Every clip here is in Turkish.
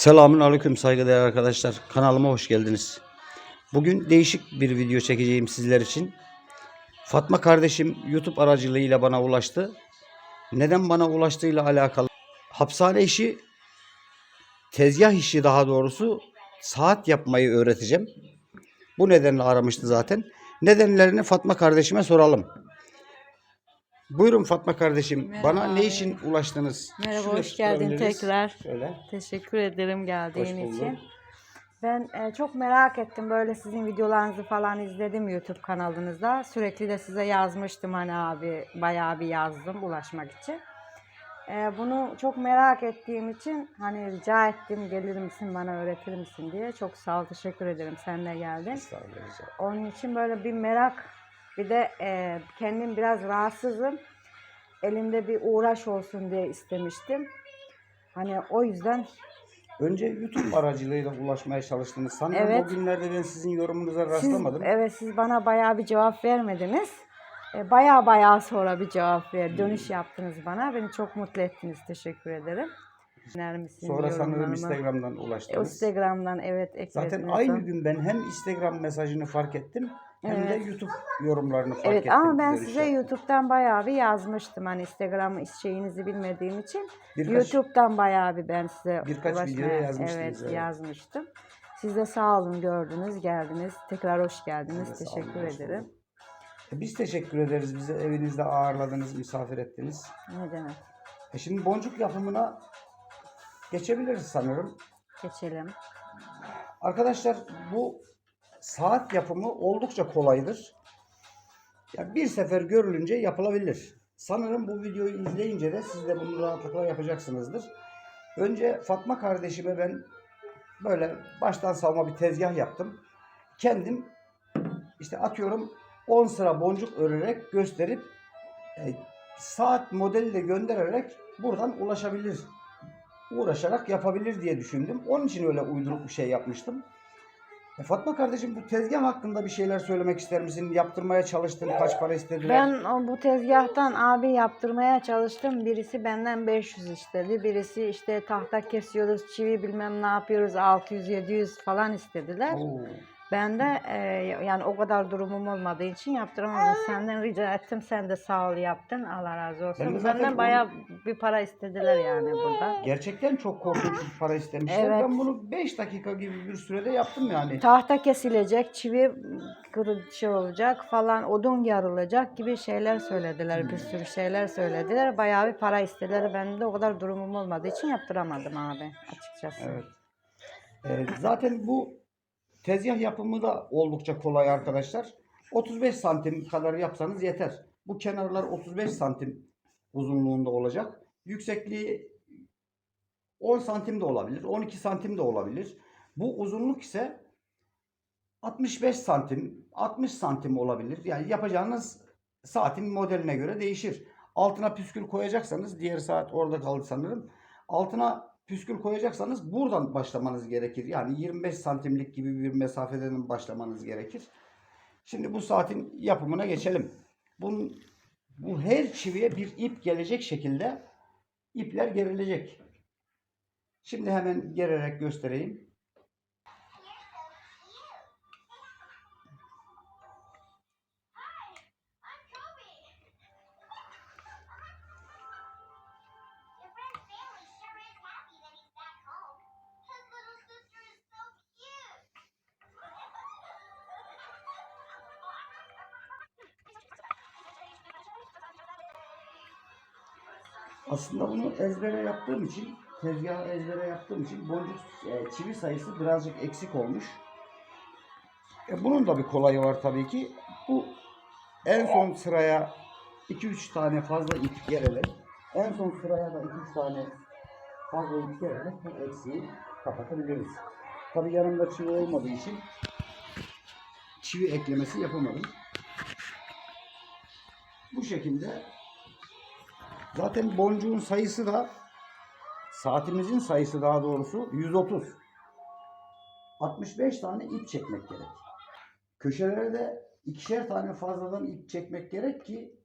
Selamun Aleyküm saygıdeğer arkadaşlar. Kanalıma hoş geldiniz. Bugün değişik bir video çekeceğim sizler için. Fatma kardeşim YouTube aracılığıyla bana ulaştı. Neden bana ulaştığıyla alakalı. Hapishane işi, tezgah işi daha doğrusu saat yapmayı öğreteceğim. Bu nedenle aramıştı zaten. Nedenlerini Fatma kardeşime soralım. Buyurun Fatma kardeşim. Merhaba Bana ne abi. için ulaştınız? Merhaba, Şuraya hoş geldin tekrar. Şöyle. Teşekkür ederim geldiğin Hoş için. Ben e, çok merak ettim böyle sizin videolarınızı falan izledim YouTube kanalınızda. Sürekli de size yazmıştım hani abi bayağı bir yazdım ulaşmak için. E, bunu çok merak ettiğim için hani rica ettim gelir misin bana öğretir misin diye. Çok sağ ol teşekkür ederim sen de geldin. Estağfurullah. Onun için böyle bir merak bir de e, kendim biraz rahatsızım. Elimde bir uğraş olsun diye istemiştim. Hani o yüzden Önce YouTube aracılığıyla ulaşmaya çalıştınız. Sanırım Evet. o günlerde ben sizin yorumunuza siz, rastlamadım. evet siz bana bayağı bir cevap vermediniz. E, bayağı bayağı sonra bir cevap ver, dönüş yaptınız bana. Beni çok mutlu ettiniz. Teşekkür ederim. Misin Sonra sanırım? Instagram'dan E, ulaştınız. Instagram'dan evet eklediniz. Zaten aynı gün ben hem Instagram mesajını fark ettim hem de Evet. YouTube yorumlarını fark Evet ettim. ama ben Dönüş size. YouTube'dan bayağı bir yazmıştım. Hani Instagram şeyinizi bilmediğim için. Birkaç- YouTube'dan bayağı bir ben size Birkaç ulaşmaya- videoya yazmıştınız, Evet, evet. yazmıştım. Siz de sağ olun gördünüz, geldiniz. Tekrar hoş geldiniz. De olun, Teşekkür hoş ederim. E, Biz teşekkür ederiz. Bizi evinizde ağırladınız, misafir ettiniz. Ne demek? E şimdi boncuk yapımına geçebiliriz sanırım. Geçelim. Arkadaşlar bu saat yapımı oldukça kolaydır. Ya bir sefer görülünce yapılabilir. Sanırım bu videoyu izleyince de siz de bunu rahatlıkla yapacaksınızdır. Önce Fatma kardeşime ben böyle baştan savma bir tezgah yaptım. Kendim işte atıyorum 10 sıra boncuk örerek gösterip e, saat modeli de göndererek buradan ulaşabilir. Uğraşarak yapabilir diye düşündüm. Onun için öyle uyduruk bir şey yapmıştım. E, Fatma kardeşim bu tezgah hakkında bir şeyler söylemek ister misin? Yaptırmaya çalıştın, kaç para istediler? Ben o, bu tezgahtan abi yaptırmaya çalıştım. Birisi benden 500 istedi. Birisi işte tahta kesiyoruz, çivi bilmem ne yapıyoruz 600-700 falan istediler. Oo. Ben de e, yani o kadar durumum olmadığı için yaptıramadım. Senden rica ettim. Sen de sağ ol yaptın. Allah razı olsun. Ben de zaten Benden bayağı bir para istediler yani burada. Gerçekten çok korkunç bir para istemişler. Evet. Ben bunu 5 dakika gibi bir sürede yaptım yani. Tahta kesilecek, çivi kırı şey olacak falan, odun yarılacak gibi şeyler söylediler. Bir sürü şeyler söylediler. Bayağı bir para istediler. Ben de o kadar durumum olmadığı için yaptıramadım abi açıkçası. Evet. Ee, zaten bu tezgah yapımı da oldukça kolay arkadaşlar. 35 santim kadar yapsanız yeter. Bu kenarlar 35 santim uzunluğunda olacak. Yüksekliği 10 santim de olabilir, 12 santim de olabilir. Bu uzunluk ise 65 santim, 60 santim olabilir. Yani yapacağınız saatin modeline göre değişir. Altına püskül koyacaksanız, diğer saat orada kaldı sanırım. Altına püskül koyacaksanız buradan başlamanız gerekir. Yani 25 santimlik gibi bir mesafeden başlamanız gerekir. Şimdi bu saatin yapımına geçelim. Bunun, bu her çiviye bir ip gelecek şekilde ipler gerilecek. Şimdi hemen gererek göstereyim. Aslında bunu ezbere yaptığım için, tezgahı ezbere yaptığım için boncuk e, çivi sayısı birazcık eksik olmuş. E, bunun da bir kolayı var tabii ki. Bu en son sıraya 2-3 tane fazla ip gererek, en son sıraya da 2-3 tane fazla ip gererek bu eksiği kapatabiliriz. Tabii yanımda çivi olmadığı için çivi eklemesi yapamadım. Bu şekilde Zaten boncuğun sayısı da saatimizin sayısı daha doğrusu 130. 65 tane ip çekmek gerek. Köşelere de ikişer tane fazladan ip çekmek gerek ki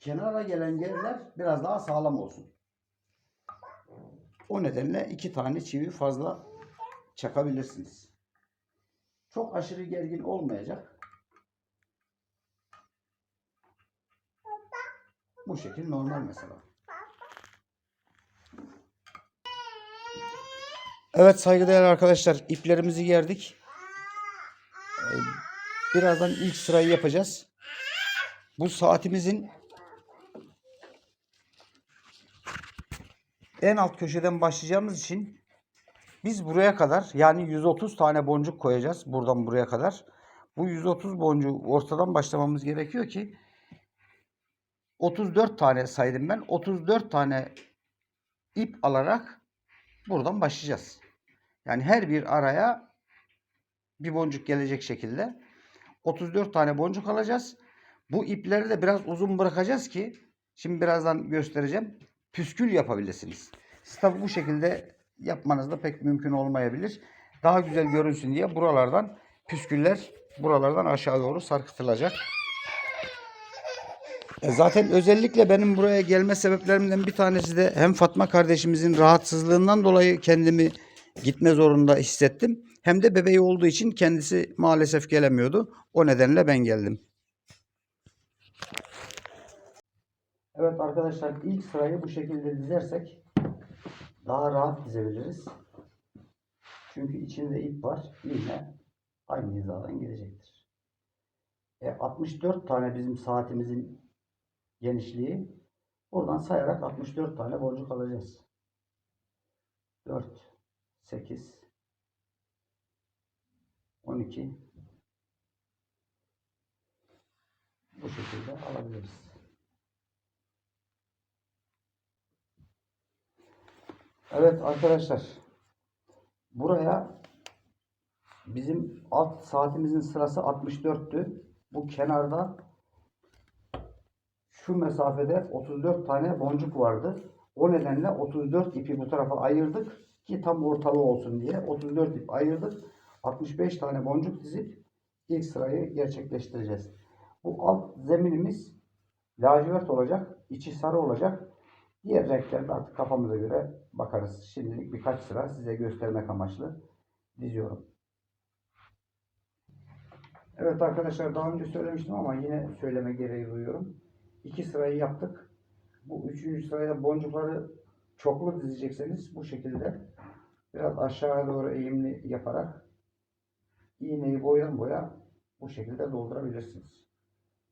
kenara gelen yerler biraz daha sağlam olsun. O nedenle iki tane çivi fazla çakabilirsiniz. Çok aşırı gergin olmayacak. Bu şekil normal mesela. Evet saygıdeğer arkadaşlar iplerimizi gerdik. Ee, Birazdan ilk sırayı yapacağız. Bu saatimizin en alt köşeden başlayacağımız için biz buraya kadar yani 130 tane boncuk koyacağız buradan buraya kadar. Bu 130 boncuğu ortadan başlamamız gerekiyor ki 34 tane saydım ben. 34 tane ip alarak buradan başlayacağız. Yani her bir araya bir boncuk gelecek şekilde 34 tane boncuk alacağız. Bu ipleri de biraz uzun bırakacağız ki şimdi birazdan göstereceğim. Püskül yapabilirsiniz. Siz tabi bu şekilde yapmanız da pek mümkün olmayabilir. Daha güzel görünsün diye buralardan püsküller buralardan aşağı doğru sarkıtılacak. E Zaten özellikle benim buraya gelme sebeplerimden bir tanesi de hem Fatma kardeşimizin rahatsızlığından dolayı kendimi gitme zorunda hissettim. Hem de bebeği olduğu için kendisi maalesef gelemiyordu. O nedenle ben geldim. Evet arkadaşlar ilk sırayı bu şekilde dizersek daha rahat dizebiliriz. Çünkü içinde ip var. Yine aynı hizadan gelecektir. E, 64 tane bizim saatimizin genişliği. Buradan sayarak 64 tane boncuk alacağız. 4, 8, 12 bu şekilde alabiliriz. Evet arkadaşlar buraya bizim alt saatimizin sırası 64'tü. Bu kenarda şu mesafede 34 tane boncuk vardı. O nedenle 34 ipi bu tarafa ayırdık ki tam ortalığı olsun diye 34 ip ayırdık. 65 tane boncuk dizip ilk sırayı gerçekleştireceğiz. Bu alt zeminimiz lacivert olacak, içi sarı olacak. Diğer renklerde artık kafamıza göre bakarız. Şimdilik birkaç sıra size göstermek amaçlı diziyorum. Evet arkadaşlar daha önce söylemiştim ama yine söyleme gereği duyuyorum. İki sırayı yaptık. Bu üçüncü sıraya boncukları çoklu dizecekseniz bu şekilde biraz aşağıya doğru eğimli yaparak iğneyi boydan boya bu şekilde doldurabilirsiniz.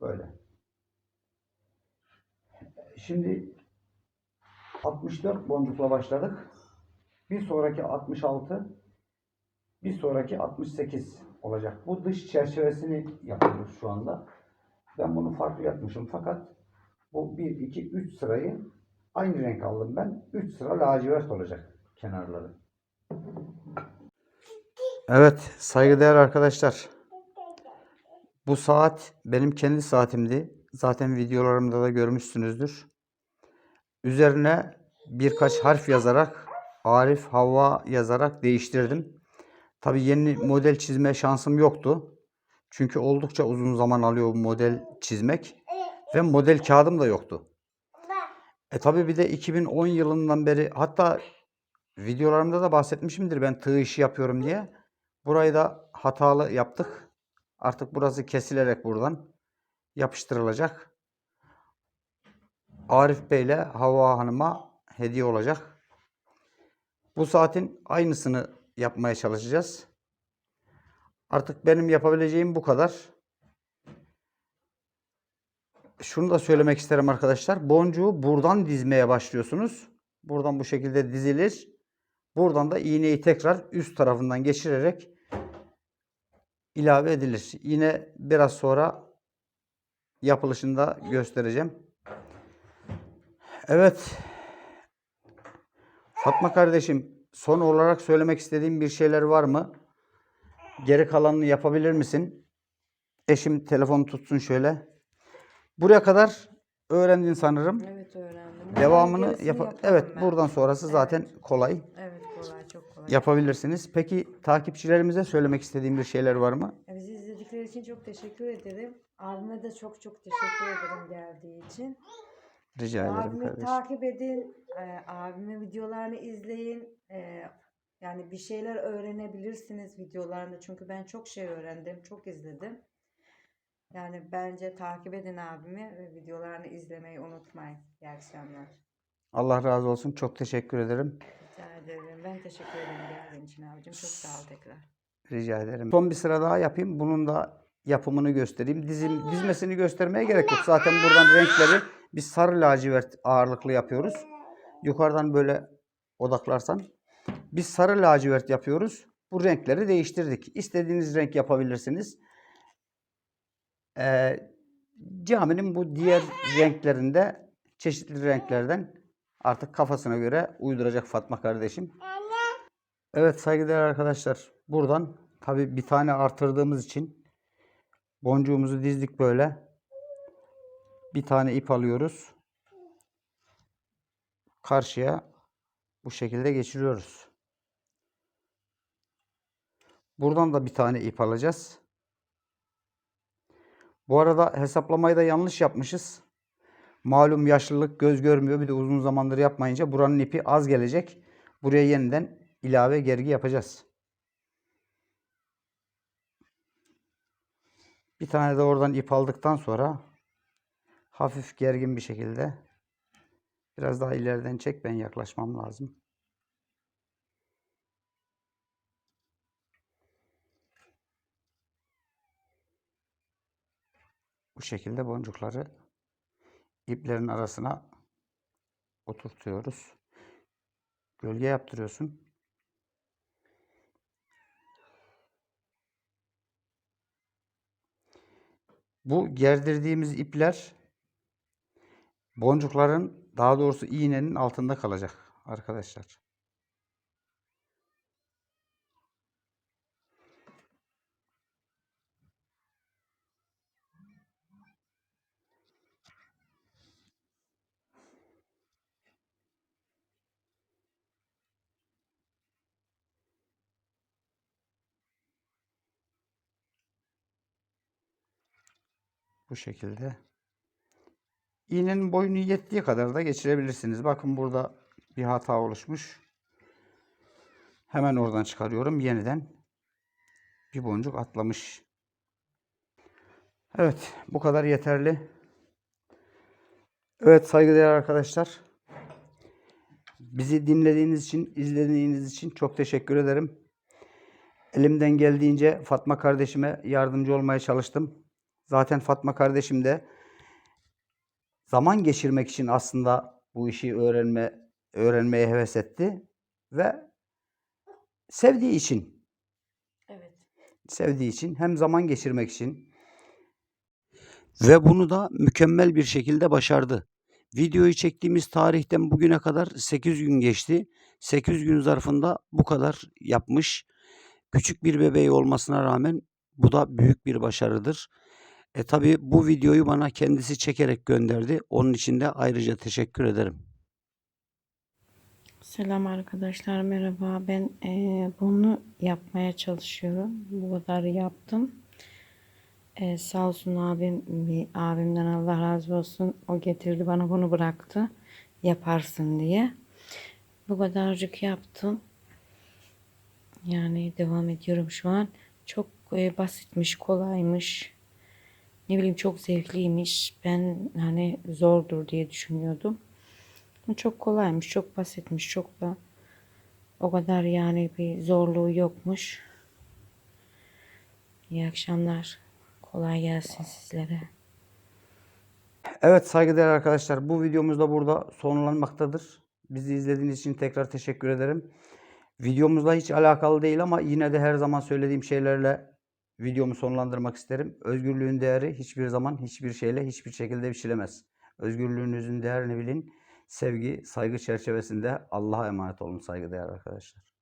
Böyle. Şimdi 64 boncukla başladık. Bir sonraki 66, bir sonraki 68 olacak. Bu dış çerçevesini yapıyoruz şu anda. Ben bunu farklı yapmışım fakat bu 1, 2, 3 sırayı aynı renk aldım ben. 3 sıra lacivert olacak kenarları. Evet saygıdeğer arkadaşlar. Bu saat benim kendi saatimdi. Zaten videolarımda da görmüşsünüzdür. Üzerine birkaç harf yazarak Arif Havva yazarak değiştirdim. Tabi yeni model çizme şansım yoktu. Çünkü oldukça uzun zaman alıyor bu model çizmek. Ve model kağıdım da yoktu. E tabi bir de 2010 yılından beri hatta videolarımda da bahsetmişimdir ben tığ işi yapıyorum diye. Burayı da hatalı yaptık. Artık burası kesilerek buradan yapıştırılacak. Arif Bey ile Havva Hanım'a hediye olacak. Bu saatin aynısını yapmaya çalışacağız. Artık benim yapabileceğim bu kadar. Şunu da söylemek isterim arkadaşlar. Boncuğu buradan dizmeye başlıyorsunuz. Buradan bu şekilde dizilir. Buradan da iğneyi tekrar üst tarafından geçirerek ilave edilir. Yine biraz sonra yapılışını da göstereceğim. Evet. Fatma kardeşim son olarak söylemek istediğim bir şeyler var mı? Geri kalanını yapabilir misin? Eşim telefonu tutsun şöyle. Buraya kadar öğrendin sanırım. Evet öğrendim. Devamını yap. Evet, ben. buradan sonrası zaten kolay. Evet kolay çok kolay. Yapabilirsiniz. Peki takipçilerimize söylemek istediğim bir şeyler var mı? E, Bizi izledikleri için çok teşekkür ederim. Abime de çok çok teşekkür ederim geldiği için. Rica ederim Abimi kardeşim. takip edin. E, abimin videolarını izleyin. E, Yani bir şeyler öğrenebilirsiniz videolarında. Çünkü ben çok şey öğrendim, çok izledim. Yani bence takip edin abimi ve videolarını izlemeyi unutmayın. İyi akşamlar. Allah razı olsun. Çok teşekkür ederim. Rica ederim. Ben teşekkür ederim geldiğin için abicim. Çok sağ ol tekrar. Rica ederim. Son bir sıra daha yapayım. Bunun da yapımını göstereyim. Dizim, dizmesini göstermeye gerek yok. Zaten buradan renkleri biz sarı lacivert ağırlıklı yapıyoruz. Yukarıdan böyle odaklarsan. Biz sarı lacivert yapıyoruz. Bu renkleri değiştirdik. İstediğiniz renk yapabilirsiniz. Ee, caminin bu diğer renklerinde çeşitli renklerden artık kafasına göre uyduracak Fatma kardeşim. Evet saygıdeğer arkadaşlar. Buradan tabi bir tane artırdığımız için boncuğumuzu dizdik böyle. Bir tane ip alıyoruz. Karşıya bu şekilde geçiriyoruz. Buradan da bir tane ip alacağız. Bu arada hesaplamayı da yanlış yapmışız. Malum yaşlılık göz görmüyor. Bir de uzun zamandır yapmayınca buranın ipi az gelecek. Buraya yeniden ilave gergi yapacağız. Bir tane de oradan ip aldıktan sonra hafif gergin bir şekilde biraz daha ileriden çek ben yaklaşmam lazım. Bu şekilde boncukları iplerin arasına oturtuyoruz. Gölge yaptırıyorsun. Bu gerdirdiğimiz ipler boncukların daha doğrusu iğnenin altında kalacak arkadaşlar. Bu şekilde. İğnenin boyunu yettiği kadar da geçirebilirsiniz. Bakın burada bir hata oluşmuş. Hemen oradan çıkarıyorum. Yeniden bir boncuk atlamış. Evet, bu kadar yeterli. Evet saygıdeğer arkadaşlar. Bizi dinlediğiniz için, izlediğiniz için çok teşekkür ederim. Elimden geldiğince Fatma kardeşime yardımcı olmaya çalıştım. Zaten Fatma kardeşim de zaman geçirmek için aslında bu işi öğrenme öğrenmeye heves etti ve sevdiği için Evet. sevdiği için hem zaman geçirmek için ve bunu da mükemmel bir şekilde başardı. Videoyu çektiğimiz tarihten bugüne kadar 8 gün geçti. 8 gün zarfında bu kadar yapmış. Küçük bir bebeği olmasına rağmen bu da büyük bir başarıdır. E tabi bu videoyu bana kendisi çekerek gönderdi. Onun için de ayrıca teşekkür ederim. Selam arkadaşlar merhaba. Ben eee, bunu yapmaya çalışıyorum. Bu kadar yaptım. Eee, sağ olsun abim abimden Allah razı olsun. O getirdi bana bunu bıraktı. Yaparsın diye. Bu kadarcık yaptım. Yani devam ediyorum şu an. Çok eee, basitmiş kolaymış ne bileyim çok zevkliymiş ben hani zordur diye düşünüyordum çok kolaymış, çok basitmiş, çok da o kadar yani bir zorluğu yokmuş. İyi akşamlar. Kolay gelsin sizlere. Evet saygıdeğer arkadaşlar bu videomuz da burada sonlanmaktadır. Bizi izlediğiniz için tekrar teşekkür ederim. Videomuzla hiç alakalı değil ama yine de her zaman söylediğim şeylerle videomu sonlandırmak isterim. Özgürlüğün değeri hiçbir zaman hiçbir şeyle hiçbir şekilde biçilemez. Özgürlüğünüzün değerini bilin. Sevgi, saygı çerçevesinde Allah'a emanet olun saygıdeğer arkadaşlar.